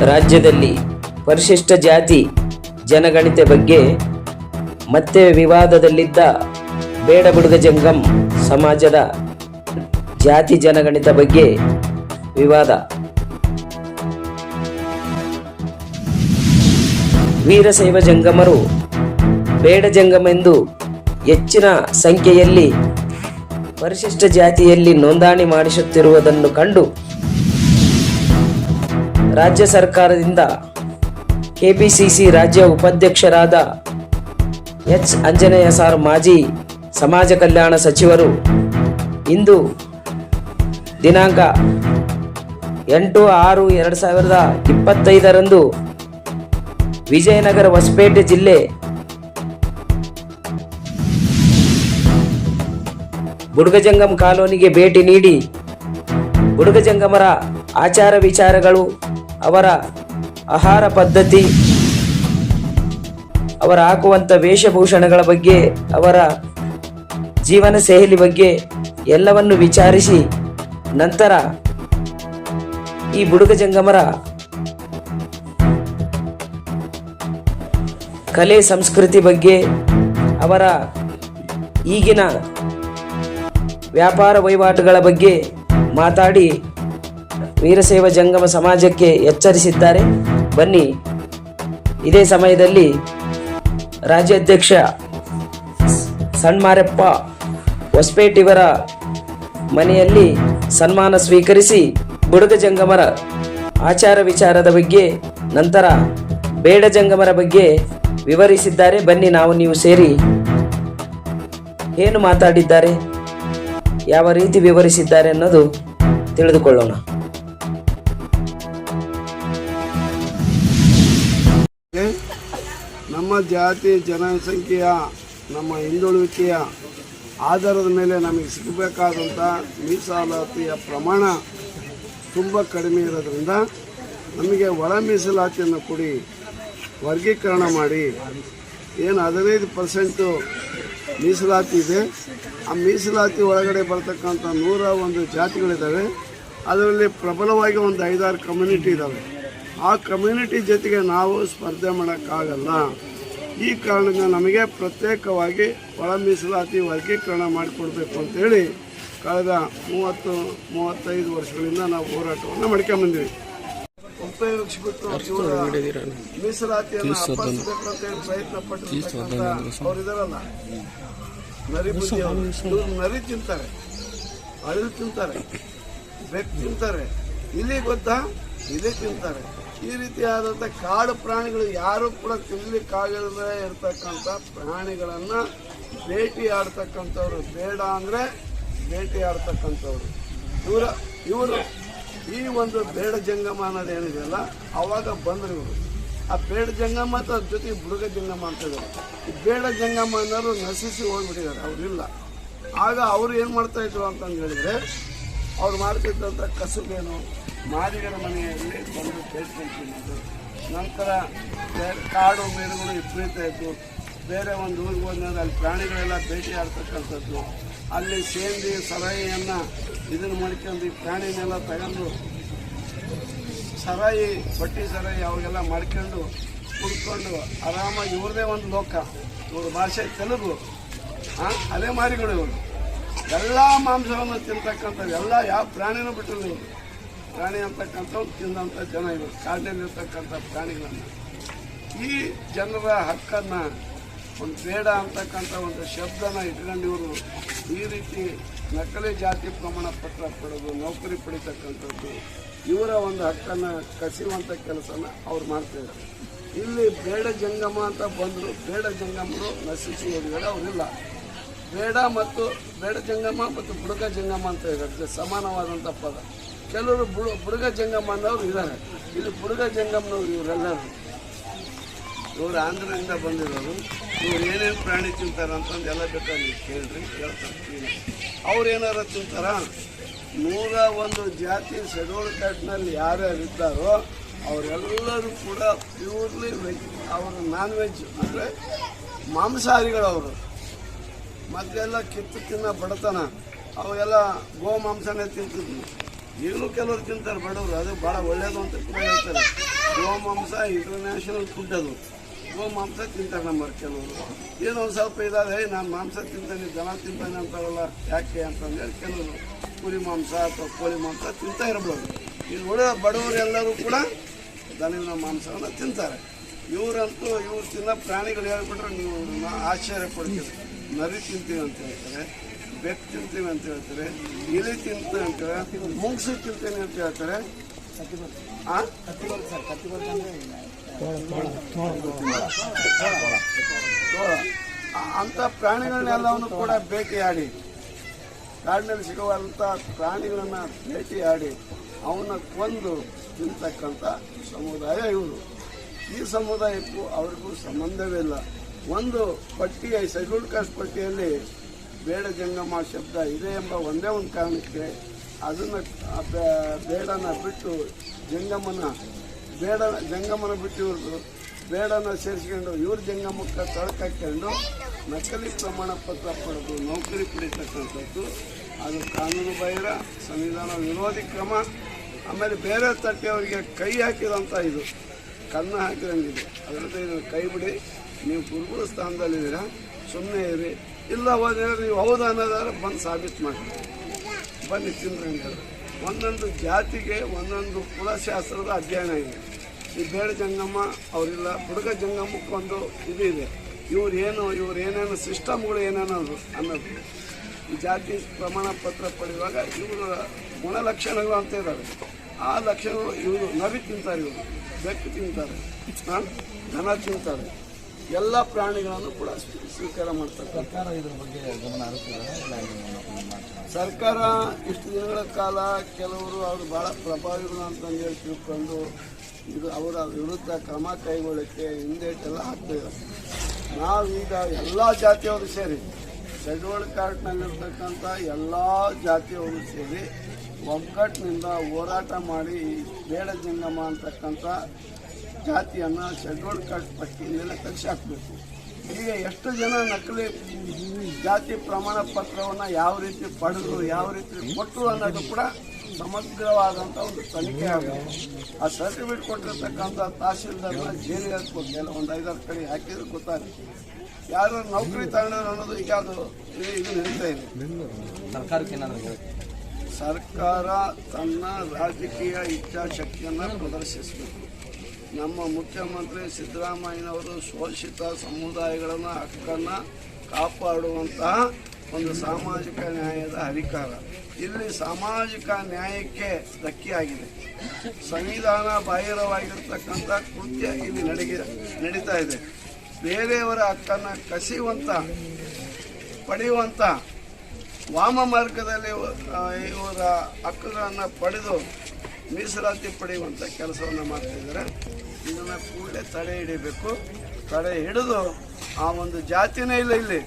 ರಾಜ್ಯದಲ್ಲಿ ಪರಿಶಿಷ್ಟ ಜಾತಿ ಜನಗಣತಿ ಬಗ್ಗೆ ಮತ್ತೆ ವಿವಾದದಲ್ಲಿದ್ದ ಬೇಡ ಬುಡುಗ ಜಂಗಮ್ ಸಮಾಜದ ಜಾತಿ ಜನಗಣಿತ ಬಗ್ಗೆ ವಿವಾದ. ವೀರಶೈವ ಜಂಗಮರು ಬೇಡ ಜಂಗಮೆಂದು ಹೆಚ್ಚಿನ ಸಂಖ್ಯೆಯಲ್ಲಿ ಪರಿಶಿಷ್ಟ ಜಾತಿಯಲ್ಲಿ ನೋಂದಣಿ ಮಾಡಿಸುತ್ತಿರುವುದನ್ನು ಕಂಡು ರಾಜ್ಯ ಸರ್ಕಾರದಿಂದ ಕೆಪಿಸಿಸಿ ರಾಜ್ಯ ಉಪಾಧ್ಯಕ್ಷರಾದ ಎಚ್. ಅಂಜನೇಯ ಸಾರ್ ಮಾಜಿ ಸಮಾಜ ಕಲ್ಯಾಣ ಸಚಿವರು ಇಂದು ದಿನಾಂಕ ಎಂಟು ಆರು ಎರಡು ಸಾವಿರದ ಇಪ್ಪತ್ತೈದರಂದು ವಿಜಯನಗರ ಹೊಸಪೇಟೆ ಜಿಲ್ಲೆ ಬುಡಗಜಂಗಮ್ ಕಾಲೋನಿಗೆ ಭೇಟಿ ನೀಡಿ ಬುಡಗಜಂಗಮರ ಆಚಾರ ವಿಚಾರಗಳು ಅವರ ಆಹಾರ ಪದ್ಧತಿ, ಅವರ ಹಾಕುವಂಥ ವೇಷಭೂಷಣಗಳ ಬಗ್ಗೆ, ಅವರ ಜೀವನ ಶೈಲಿ ಬಗ್ಗೆ ಎಲ್ಲವನ್ನು ವಿಚಾರಿಸಿ ನಂತರ ಈ ಬುಡುಗ ಜಂಗಮರ ಕಲೆ ಸಂಸ್ಕೃತಿ ಬಗ್ಗೆ, ಅವರ ಈಗಿನ ವ್ಯಾಪಾರ ವಹಿವಾಟುಗಳ ಬಗ್ಗೆ ಮಾತಾಡಿ ವೀರಶೈವ ಜಂಗಮ ಸಮಾಜಕ್ಕೆ ಎಚ್ಚರಿಸಿದ್ದಾರೆ. ಬನ್ನಿ, ಇದೇ ಸಮಯದಲ್ಲಿ ರಾಜ್ಯಾಧ್ಯಕ್ಷ ಸಣ್ಮಾರಪ್ಪ ಹೊಸಪೇಟ್ ಇವರ ಮನೆಯಲ್ಲಿ ಸನ್ಮಾನ ಸ್ವೀಕರಿಸಿ ಬುಡದ ಜಂಗಮರ ಆಚಾರ ವಿಚಾರದ ಬಗ್ಗೆ, ನಂತರ ಬೇಡ ಜಂಗಮರ ಬಗ್ಗೆ ವಿವರಿಸಿದ್ದಾರೆ. ಬನ್ನಿ, ನಾವು ನೀವು ಸೇರಿ ಏನು ಮಾತಾಡಿದ್ದಾರೆ, ಯಾವ ರೀತಿ ವಿವರಿಸಿದ್ದಾರೆ ಅನ್ನೋದು ತಿಳಿದುಕೊಳ್ಳೋಣ. ಜಾತಿ, ಜನಸಂಖ್ಯೆಯ, ನಮ್ಮ ಹಿಂದುಳುವಿಕೆಯ ಆಧಾರದ ಮೇಲೆ ನಮಗೆ ಸಿಗಬೇಕಾದಂಥ ಮೀಸಲಾತಿಯ ಪ್ರಮಾಣ ತುಂಬ ಕಡಿಮೆ ಇರೋದ್ರಿಂದ ನಮಗೆ ಒಳ ಮೀಸಲಾತಿಯನ್ನು ಕೊಡಿ, ವರ್ಗೀಕರಣ ಮಾಡಿ. ಏನು ಹದಿನೈದು ಪರ್ಸೆಂಟು ಮೀಸಲಾತಿ ಇದೆ. ಆ ಮೀಸಲಾತಿ ಒಳಗಡೆ ಬರ್ತಕ್ಕಂಥ ನೂರ ಒಂದು ಜಾತಿಗಳಿದ್ದಾವೆ. ಅದರಲ್ಲಿ ಪ್ರಬಲವಾಗಿ ಒಂದು ಐದಾರು ಕಮ್ಯುನಿಟಿ ಇದ್ದಾವೆ. ಆ ಕಮ್ಯುನಿಟಿ ಜೊತೆಗೆ ನಾವು ಸ್ಪರ್ಧೆ ಮಾಡೋಕ್ಕಾಗಲ್ಲ. ಈ ಕಾರಣದಿಂದ ನಮಗೆ ಪ್ರತ್ಯೇಕವಾಗಿ ಒಳ ಮೀಸಲಾತಿ ವರ್ಗೀಕರಣ ಮಾಡಿಕೊಡ್ಬೇಕು ಅಂತೇಳಿ ಕಳೆದ ಮೂವತ್ತು ಮೂವತ್ತೈದು ವರ್ಷಗಳಿಂದ ನಾವು ಹೋರಾಟವನ್ನು ಮಾಡ್ಕೊಂಬಂದಿವಿ ಉಪಯೋಗಿಸ್ಬಿಟ್ಟು ಮೀಸಲಾತಿಯನ್ನು ಅಪಹರಿಸಬೇಕು ಅಂತೇಳಿ ಪ್ರಯತ್ನ ಪಟ್ಟಿರ್ತಕ್ಕಂಥ ಅವರಿದಾರಲ್ಲ ನರಿ ನರಿ ತಿಂತಾರೆ. ಅಳಿಲು ತಿಂತಾರೆ. ಬೆಕ್ಕು ತಿಂತಾರೆ. ಇಲ್ಲಿ ಗೊತ್ತಾ? ಇಲಿ ತಿಂತಾರೆ. ಈ ರೀತಿಯಾದಂಥ ಕಾಡು ಪ್ರಾಣಿಗಳು ಯಾರು ಕೂಡ ತಿನ್ಲಿಕ್ಕಾಗದೇ ಇರತಕ್ಕಂಥ ಪ್ರಾಣಿಗಳನ್ನ ಭೇಟಿ ಆಡ್ತಕ್ಕಂಥವ್ರು ಬೇಡ ಅಂದ್ರೆ ಭೇಟಿ ಆಡ್ತಕ್ಕಂಥವ್ರು ಇವರ, ಇವರು ಈ ಒಂದು ಬೇಡ ಜಂಗಮ ಅನ್ನೋದು ಏನಿದೆಯಲ್ಲ ಅವಾಗ ಬಂದರು ಇವರು. ಆ ಬೇಡ ಜಂಗಮ ಅಂತ ಅದ್ರ ಜೊತೆಗೆ ಬುಡುಗ ಜಂಗಮ ಅಂತ ಈ ಬೇಡ ಜಂಗಮ ಅನ್ನೋರು ನಶಿಸಿ ಹೋಗ್ಬಿಟ್ಟಿದ್ದಾರೆ ಅವರಿಲ್ಲ ಆಗ ಅವ್ರು ಏನು ಮಾಡ್ತಾ ಇದ್ರು ಅಂತಂದು ಹೇಳಿದ್ರೆ, ಅವ್ರು ಮಾಡ್ತಿದ್ದಂಥ ಕಸುಬೇನು ಮಾದಿಗರ ಮನೆಯಲ್ಲಿ ಬಂದು ಬೇಡ್ಕೊಂತಿದ್ದು ನಂತರ ಕಾಡು ಮೇಡುಗಳು ವಿಪರೀತ ಇದ್ದು ಬೇರೆ ಒಂದು ಊರಿಗೆ ಹೋದ್ಮೇಲೆ ಅಲ್ಲಿ ಪ್ರಾಣಿಗಳೆಲ್ಲ ಭೇಟಿ ಆಡ್ತಕ್ಕಂಥದ್ದು ಅಲ್ಲಿ ಸೇಂದಿ ಸರಾಯಿಯನ್ನು ಇದನ್ನು ಮಾಡ್ಕೊಂಡು ಈ ಪ್ರಾಣಿನೆಲ್ಲ ತಗೊಂಡು ಸರಾಯಿ ಬಟ್ಟಿ ಸರಾಯಿ ಅವಾಗೆಲ್ಲ ಮಾಡ್ಕೊಂಡು ಕುಡ್ಕೊಂಡು ಆರಾಮಾಗಿ ಇವ್ರದೇ ಒಂದು ಲೋಕ. ಇವ್ರ ಭಾಷೆ ತೆಲುಗು. ಹಾಂ ಅಲೆಮಾರಿಗಳು ಇವರು. ಎಲ್ಲ ಮಾಂಸವನ್ನು ತಿಂತಕ್ಕಂಥದ್ದು ಎಲ್ಲ ಯಾವ ಪ್ರಾಣಿನೂ ಬಿಟ್ಟಿಲ್ಲ ಪ್ರಾಣಿ ಅಂತಕ್ಕಂಥವ್ರು ತಿಂದಂಥ ಜನ ಇವರು. ಕಾಡಿನಲ್ಲಿರ್ತಕ್ಕಂಥ ಪ್ರಾಣಿಗಳನ್ನು. ಈ ಜನರ ಹಕ್ಕನ್ನು ಒಂದು ಬೇಡ ಅಂತಕ್ಕಂಥ ಒಂದು ಶಬ್ದನ ಇಟ್ಕೊಂಡು ಇವರು ಈ ರೀತಿ ನಕಲಿ ಜಾತಿ ಪ್ರಮಾಣ ಪತ್ರ ಪಡೆದು ನೌಕರಿ ಪಡಿತಕ್ಕಂಥದ್ದು, ಇವರ ಒಂದು ಹಕ್ಕನ್ನು ಕಸಿಯುವಂಥ ಕೆಲಸನ ಅವ್ರು ಮಾಡ್ತಾಯಿದ್ದಾರೆ ಇಲ್ಲಿ ಬೇಡ ಜಂಗಮ ಅಂತ ಬಂದರು, ಬೇಡ ಜಂಗಮರು ನಶಿಸಿ ಹೋಗಿದ್ದಾರೆ, ಅವರಿಲ್ಲ. ಬೇಡ ಮತ್ತು ಬೇಡ ಜಂಗಮ ಮತ್ತು ಬುಡಕ ಜಂಗಮ ಅಂತ ಇರುತ್ತೆ ಸಮಾನವಾದಂಥ ಪದ. ಕೆಲವರು ಬುಡ ಬುಡುಗ ಜಂಗಮ ಅನ್ನೋರು ಇದ್ದಾರೆ ಇಲ್ಲಿ ಬುಡುಗ ಜಂಗಮ್ನವ್ರು ಇವರೆಲ್ಲರೂ. ಇವರು ಆಂಧ್ರದಿಂದ ಬಂದಿರೋರು. ಇವ್ರು ಏನೇನು ಪ್ರಾಣಿ ತಿಂತಾರೆ ಅಂತಂದು ಎಲ್ಲ ನೀವು ಕೇಳ್ರಿ, ಹೇಳ್ತಾರೆ ಅವ್ರು ಏನಾರ ತಿಂತಾರ? ನೂರ ಒಂದು ಜಾತಿ ಶೆಡ್ಯೂಲ್ ಯಾರು ಯಾರ್ಯಾರು ಇದ್ದಾರೋ, ಅವರೆಲ್ಲರೂ ಕೂಡ ಪ್ಯೂರ್ಲಿ ವೆಜ್ ಅವರು ನಾನ್ ವೆಜ್ ಅಂದರೆ ಮಾಂಸಾಹಾರಿಗಳು ಅವರು ಮೊದಲೆಲ್ಲ ಕಿತ್ತು ತಿನ್ನೋ ಬಡತನ. ಅವೆಲ್ಲ ಗೋ ಮಾಂಸನೇ ತಿಂತಿದ್ವಿ. ಈಗಲೂ ಕೆಲವರು ತಿಂತಾರೆ, ಬಡವರು. ಅದು ಭಾಳ ಒಳ್ಳೆಯದು ಅಂತ ಕೂಡ ಹೇಳ್ತಾರೆ. ಗೋಮಾಂಸ ಇಂಟರ್ನ್ಯಾಷನಲ್ ಫುಡ್ ಅದು. ಗೋಮಾಂಸ ತಿಂತಾರೆ ನಮ್ಮವ್ರು ಕೆಲವರು. ಏನೋ ಒಂದು ಸ್ವಲ್ಪ ಇದಾದ ಹೇ ನಾನು ಮಾಂಸ ತಿಂತಾನೆ, ದನ ತಿಂತಾನೆ ಅಂತಾರಲ್ಲ, ಯಾಕೆ ಅಂತಂದೇಳಿ ಕೆಲವರು ಕುರಿ ಮಾಂಸ ಅಥವಾ ಕೋಳಿ ಮಾಂಸ ತಿಂತಾ ಇರ್ಬೋದು. ಇಲ್ಲಿ ಬಡವರು ಬಡವರೆಲ್ಲರೂ ಕೂಡ ದನವಿನ ಮಾಂಸವನ್ನು ತಿಂತಾರೆ. ಇವರಂತೂ ಇವ್ರು ತಿನ್ನೋ ಪ್ರಾಣಿಗಳು ಹೇಳ್ಬಿಟ್ರೆ ನೀವು ಆಶ್ಚರ್ಯ ಪಡ್ತೀರಿ. ನರಿ ತಿಂತೀವಿ ಅಂತ ಹೇಳ್ತಾರೆ. ಬೆಕ್ಕು ತಿಂತೀನಿ ಅಂತ ಹೇಳ್ತಾರೆ ಇಲಿ ತಿಂತೀನಿ ಅಂತ ಹೇಳ್ತಾರೆ, ಮುಂಗ್ಸು ತಿಂತೀನಿ ಅಂತ ಹೇಳ್ತಾರೆ. ಅಂತ ಪ್ರಾಣಿಗಳನ್ನೆಲ್ಲವನ್ನು ಕೂಡ ಭೇಟಿಯಾಡಿ, ಕಾಡಿನಲ್ಲಿ ಸಿಗುವಂಥ ಪ್ರಾಣಿಗಳನ್ನ ಭೇಟಿಯಾಡಿ, ಅವನ್ನ ಕೊಂದು ತಿಂತಕ್ಕಂಥ ಸಮುದಾಯ ಇವರು. ಈ ಸಮುದಾಯಕ್ಕೂ ಅವ್ರಿಗೂ ಸಂಬಂಧವಿಲ್ಲ ಒಂದು ಪಟ್ಟಿಯ ಶೆಡ್ಯೂಲ್ಡ್ ಕಾಸ್ಟ್ ಪಟ್ಟಿಯಲ್ಲಿ ಬೇಡ ಜಂಗಮ ಶಬ್ದ ಇದೆ ಎಂಬ ಒಂದೇ ಒಂದು ಕಾರಣಕ್ಕೆ ಅದನ್ನು ಬೇಡನ ಬಿಟ್ಟು ಜಂಗಮನ ಬೇಡ, ಜಂಗಮನ ಬಿಟ್ಟು ಇವ್ರದ್ದು ಬೇಡನ ಸೇರಿಸ್ಕೊಂಡು ಇವ್ರ ಜಂಗಮಕ್ಕೆ ತಳಕಾಕೊಂಡು ನಕಲಿ ಪ್ರಮಾಣ ಪತ್ರ ಪಡೆದು ನೌಕರಿ ಪಡಿತಕ್ಕಂಥದ್ದು. ಅದು ಕಾನೂನು ಬಾಹಿರ, ಸಂವಿಧಾನ ವಿರೋಧಿ ಕ್ರಮ, ಆಮೇಲೆ ಬೇರೆ ತಟ್ಟೆಯವರಿಗೆ ಕೈ ಹಾಕಿದಂಥ ಇದು. ಕನ್ನ ಹಾಕಿದಂಗಿದೆ. ಅದರಿಂದ ಇದು ಕೈ ಬಿಡಿ. ನೀವು ಗುರುಗುರು ಸ್ಥಾನದಲ್ಲಿದ್ದೀರಾ? ಸುಮ್ಮನೆ ಇರಿ. ಇಲ್ಲ ಹೋದ್ರೆ ನೀವು ಹೌದು ಅನ್ನೋದಾದ್ರೆ ಬಂದು ಸಾಬೀತು ಮಾಡಿ. ಬನ್ನಿ ತಿಂದ್ರಿ ಅಂತ ಒಂದೊಂದು ಜಾತಿಗೆ ಒಂದೊಂದು ಕುಲಶಾಸ್ತ್ರದ ಅಧ್ಯಯನ ಇದೆ. ಈ ಬೇಡ ಜಂಗಮ್ಮ ಅವರಿಲ್ಲ ಹುಡುಗ ಜಂಗಮ್ಮಕ್ಕೊಂದು ಇದು ಇದೆ. ಇವ್ರು ಏನು, ಇವ್ರು ಏನೇನು ಸಿಸ್ಟಮ್ಗಳು ಏನೇನೋದು ಅನ್ನೋದು. ಈ ಜಾತಿ ಪ್ರಮಾಣ ಪತ್ರ ಪಡೆಯುವಾಗ ಇವರ ಗುಣಲಕ್ಷಣಗಳು ಅಂತ ಇದ್ದಾವೆ ಆ ಲಕ್ಷಣಗಳು ಇವರು ನವಿ ತಿಂತಾರೆ ಇವರು. ಬೆಕ್ಕು ತಿಂತಾರೆ. ದನ ತಿಂತಾರೆ. ಎಲ್ಲ ಪ್ರಾಣಿಗಳನ್ನು ಕೂಡ ಸ್ವೀ- ಸ್ವೀಕಾರ ಮಾಡ್ತಾರೆ. ಸರ್ಕಾರ ಇದ್ರ ಬಗ್ಗೆ ಗಮನ ಸರ್ಕಾರ ಇಷ್ಟು ದಿನಗಳ ಕಾಲ ಕೆಲವರು ಅವರು ಭಾಳ ಪ್ರಭಾವಿಗಳು ಅಂತಂದು ಹೇಳಿ ತಿಳ್ಕೊಂಡು ಇದು ಅವರ ವಿರುದ್ಧ ಕ್ರಮ ಕೈಗೊಳ್ಳಕ್ಕೆ ಹಿಂದೇಟೆಲ್ಲ ಹಾಕ್ತಿದ್ದಾರೆ ನಾವೀಗ ಎಲ್ಲ ಜಾತಿಯವರು ಸೇರಿ ಶೆಡ್ಯೂಲ್ಡ್ ಕಾರ್ಡ್ನಲ್ಲಿರ್ತಕ್ಕಂಥ ಎಲ್ಲ ಜಾತಿಯವರು ಸೇರಿ ಒಗ್ಗಟ್ಟಿನಿಂದ ಹೋರಾಟ ಮಾಡಿ ಬೇಡ ಜಂಗಮ ಅಂತಕ್ಕಂಥ ಜಾತಿಯನ್ನು ಶೆಡ್ಯೂಲ್ ಕಾರ್ಡ್ ಪಟ್ಟಿಯಿಂದಲೇ ತೆಗೆಸಾಕಬೇಕು ಹಾಕಬೇಕು. ಈಗ ಎಷ್ಟು ಜನ ನಕಲಿ ಜಾತಿ ಪ್ರಮಾಣ ಪತ್ರವನ್ನು ಯಾವ ರೀತಿ ಪಡೆದು ಯಾವ ರೀತಿ ಕೊಟ್ಟರು ಅನ್ನೋದು ಕೂಡ ಸಮಗ್ರವಾದಂಥ ಒಂದು ತನಿಖೆ ಆಗಬೇಕು. ಆ ಸರ್ಟಿಫಿಕೇಟ್ ಕೊಟ್ಟಿರ್ತಕ್ಕಂಥ ತಹಸೀಲ್ದಾರ್ನ ಜೈಲಿಗೆ ಹಾಕ್ಬೇಕು. ಎಲ್ಲ ಒಂದು ಐದಾರು ಕಡೆ ಹಾಕಿದ್ರೆ ಗೊತ್ತಾಗುತ್ತೆ. ಯಾರು ನೌಕರಿ ತಗೊಂಡ್ರು ಅನ್ನೋದು ಈಗ ಅದು ಇದು ಇದು ನಡೀತಾ ಇದೆ. ಸರ್ಕಾರಕ್ಕೆ ಏನಾದರೂ ಸರ್ಕಾರ ತನ್ನ ರಾಜಕೀಯ ಇಚ್ಛಾಶಕ್ತಿಯನ್ನು ಪ್ರದರ್ಶಿಸಬೇಕು. ನಮ್ಮ ಮುಖ್ಯಮಂತ್ರಿ ಸಿದ್ದರಾಮಯ್ಯನವರು ಶೋಷಿತ ಸಮುದಾಯಗಳನ್ನು, ಹಕ್ಕನ್ನು ಕಾಪಾಡುವಂತಹ ಒಂದು ಸಾಮಾಜಿಕ ನ್ಯಾಯದ ಅಧಿಕಾರ. ಇಲ್ಲಿ ಸಾಮಾಜಿಕ ನ್ಯಾಯಕ್ಕೆ ಧಕ್ಕೆಯಾಗಿದೆ. ಸಂವಿಧಾನ ಬಾಹಿರವಾಗಿರ್ತಕ್ಕಂಥ ಕೃತ್ಯ ಇಲ್ಲಿ ನಡೆಗೆ, ನಡೀತಾ ಇದೆ. ಬೇರೆಯವರ ಹಕ್ಕನ್ನು ಕಸಿಯುವಂಥ ಪಡೆಯುವಂಥ ವಾಮ ಮಾರ್ಗದಲ್ಲಿ ಇವರ ಹಕ್ಕುಗಳನ್ನು ಪಡೆದು ಮೀಸಲಾತಿ ಪಡೆಯುವಂಥ ಕೆಲಸವನ್ನು ಮಾಡ್ತಿದ್ದಾರೆ ಇದನ್ನು ಕೂಡಲೇ ತಡೆ ಹಿಡಿಬೇಕು. ತಡೆ ಹಿಡಿದು ಆ ಒಂದು ಜಾತಿನೇ ಇಲ್ಲ ಇಲ್ಲಿ.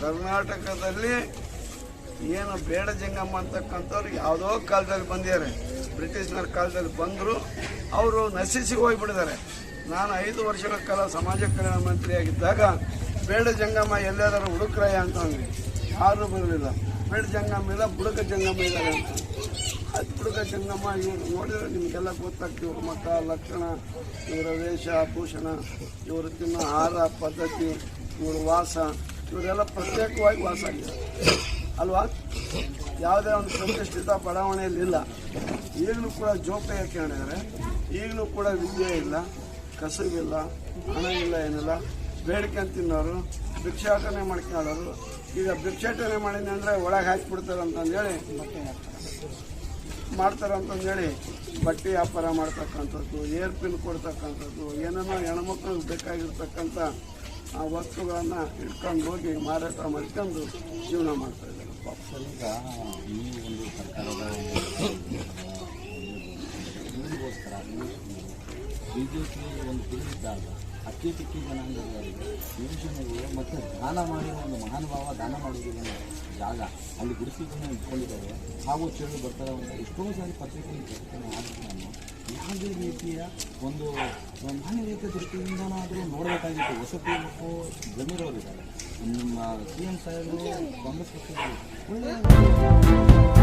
ಕರ್ನಾಟಕದಲ್ಲಿ ಏನು ಬೇಡ ಜಂಗಮ್ಮ ಅಂತಕ್ಕಂಥವ್ರು ಯಾವುದೋ ಕಾಲದಲ್ಲಿ ಬಂದಿದ್ದಾರೆ. ಬ್ರಿಟಿಷ್ನರ ಕಾಲದಲ್ಲಿ ಬಂದರು, ಅವರು ನಶಿಸಿ ಹೋಗಿಬಿಡಿದ್ದಾರೆ ನಾನು ಐದು ವರ್ಷಗಳ ಕಾಲ ಸಮಾಜ ಕಲ್ಯಾಣ ಮಂತ್ರಿಯಾಗಿದ್ದಾಗ, ಬೇಡ ಜಂಗಮ್ಮ ಎಲ್ಲಾದರೂ ಹುಡುಕ್ರಯ್ಯ ಅಂತ ಅಂದ್ವಿ. ಯಾರೂ ಬರಲಿಲ್ಲ. ಬೇಡ ಜಂಗಮ್ಮ ಇಲ್ಲ, ಬುಡಕ ಜಂಗಮ್ಮ ಇದ್ದಾರೆ ಅಂತ. ಅದು ಬುಡಕ ಜಂಗಮ್ಮ ಇವರು ನೋಡಿದ್ರೆ ನಿಮಗೆಲ್ಲ ಗೊತ್ತಾಗ್ತದೆ. ಇವ್ರ ಲಕ್ಷಣ, ಇವರ ವೇಷ, ಭೂಷಣ, ಇವರು ತಿನ್ನೋ ಆಹಾರ, ಪದ್ಧತಿ, ಇವರು ವಾಸ, ಇವರೆಲ್ಲ ಪ್ರತ್ಯೇಕವಾಗಿ ವಾಸ ಆಗಿದೆ ಅಲ್ವಾ? ಯಾವುದೇ ಒಂದು ಪ್ರತಿಷ್ಠಿತ ಬಡಾವಣೆಯಲ್ಲಿ ಇಲ್ಲ. ಈಗಲೂ ಕೂಡ ಜೋಪಾಯ ಕೇಳಿದ್ದಾರೆ. ಈಗಲೂ ಕೂಡ ವಿದ್ಯೆ ಇಲ್ಲ ಕಸಗಿಲ್ಲ ಹಣ ಇಲ್ಲ ಏನಿಲ್ಲ. ಬೇಡಿಕೆ ಅಂತ ತಿನ್ನೋರು, ಭಿಕ್ಷಾಟನೆ ಮಾಡ್ಕೊಳ್ಳೋರು. ಈಗ ಭಿಕ್ಷಾಟನೆ ಮಾಡಿದ್ದೆ ಅಂದರೆ ಒಳಗೆ ಹಾಕಿಬಿಡ್ತಾರೆ ಅಂತಂದೇಳಿ ಮಾಡ್ತಾರೆ ಅಂತಂದೇಳಿ ಬಟ್ಟೆ ವ್ಯಾಪಾರ ಮಾಡ್ತಕ್ಕಂಥದ್ದು ಏರ್ ಪಿನ್ ಕೊಡ್ತಕ್ಕಂಥದ್ದು, ಏನೇನೋ ಹೆಣ್ಮಕ್ಳಿಗೆ ಬೇಕಾಗಿರ್ತಕ್ಕಂಥ, ಆ ವಸ್ತುಗಳನ್ನು ಇಟ್ಕೊಂಡು ಹೋಗಿ ಮಾರಾಟ ಮಾಡ್ಕೊಂಡು ಜೀವನ ಮಾಡ್ತಾ ಇದ್ದಾರೆ. ಬಿ ಜೆ ಪಿ ಒಂದು ಅಕ್ಕಿ ತಿಕ್ಕಿ ಜನಾಂಗದವರಿಗೆ ಯೋಜನೆಗೆ ಮತ್ತು ದಾನ ಮಾಡಿ ಒಂದು ಮಹಾನುಭಾವ ದಾನ ಮಾಡೋದಿಲ್ಲ ಜಾಗ. ಅಲ್ಲಿ ಗುಡಿಸಿದ್ದನ್ನು ಇಟ್ಕೊಂಡಿದ್ದಾರೆ. ಹಾಗೂ ಚೇಳು ಬರ್ತಾರೆ ಅಂತ ಎಷ್ಟೋ ಸಾರಿ ಪತ್ರಿಕೆಯಲ್ಲಿ ಪ್ರಕಟಣೆ ಆದರೂ ನಾನು ಯಾವುದೇ ರೀತಿಯ ಒಂದು ಮಾನವೀಯತೆ ದೃಷ್ಟಿಯಿಂದನಾದರೂ ನೋಡಬೇಕಾಗಿತ್ತು. ವಸತಿ ಮತ್ತು ಜಮೀರವರಿದ್ದಾರೆ ನಿಮ್ಮ ಸಿ ಎಂ ಸಾಹೇಬರು ಕಾಂಗ್ರೆಸ್ ಒಳ್ಳೆಯ